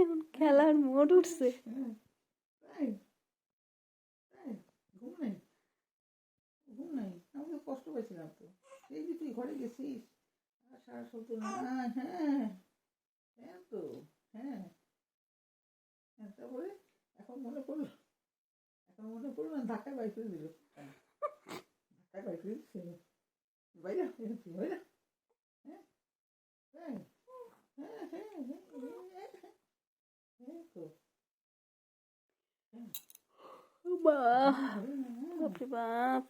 এখন খেলার মোড উঠছে কষ্ট পেয়েছিলাম তো এই যে তুই ঘরে গেছিস সারা না হ্যাঁ হ্যাঁ তো হ্যাঁ হ্যাঁ তারপরে এখন মনে এখন মনে না ধাক্কায় বাই করে দিল ধাক্কায় বাই করে দিচ্ছে বাইরে বাইরে হ্যাঁ হ্যাঁ হ্যাঁ হ্যাঁ হ্যাঁ হ্যাঁ তো বাহ বাপরে বাপ।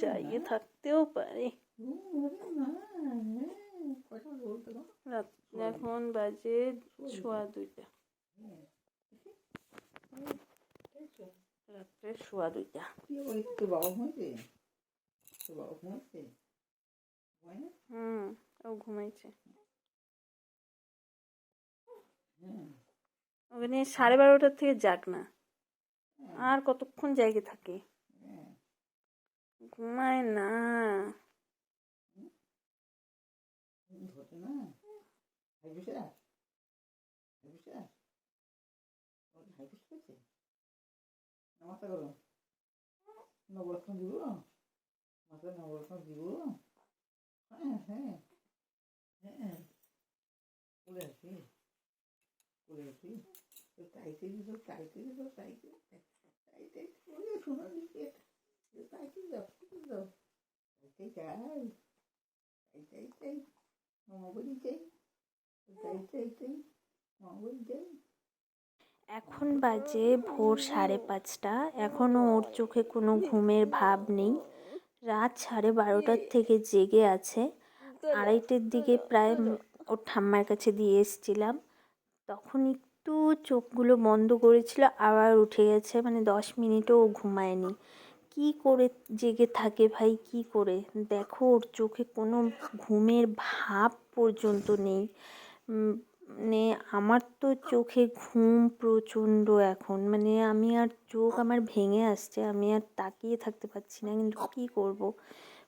চাইয়ে থাকতেও পারে। এখন বাজে সোয়া দুইটা। রাত্রে সোয়া দুইটা। হুম, ও ঘুমাইছে। ওখানে সাড়ে বারোটার থেকে যাক না। আর কতক্ষণ জায়গা থাকে? ঘুমায় না। ঘুম ধরে না? High pressure high pressure high pressure হয়েছে না মাথা গরম নবরত্ন দিব? নবরত্ন দিব? হ্যাঁ হ্যাঁ। হ্যাঁ। করে করে তো টাইটে দিত টাইটে টাইটে চাই মামা বলি চাই টাইটে চাই মামা বলি চাই এখন বাজে ভোর সাড়ে পাঁচটা। এখনও ওর চোখে কোনো ঘুমের ভাব নেই। রাত সাড়ে বারোটার থেকে জেগে আছে। আড়াইটের দিকে প্রায় ওর ঠাম্মার কাছে দিয়ে এসছিলাম। তখন একটু চোখগুলো বন্ধ করেছিল, আবার উঠে গেছে। মানে দশ মিনিটও ও ঘুমায়নি। কি করে জেগে থাকে ভাই? কি করে? দেখো, ওর চোখে কোনো ঘুমের ভাব পর্যন্ত নেই। মানে আমার তো চোখে ঘুম প্রচণ্ড এখন। মানে আমি আর চোখ আমার ভেঙে আসছে, আমি আর তাকিয়ে থাকতে পারছি না। কিন্তু কী করব?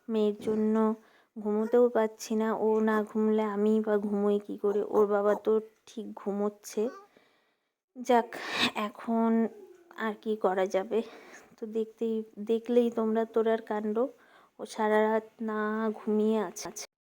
মেয়ের জন্য ঘুমোতেও পারছি না। ও না ঘুমলে আমি বা ঘুমোই কী করে? ওর বাবা তো ঠিক ঘুমোচ্ছে। যাক, এখন আর কি করা যাবে? তো দেখতেই দেখলেই তোমরা তোরার কাণ্ড। ও সারা রাত না ঘুমিয়ে আছে।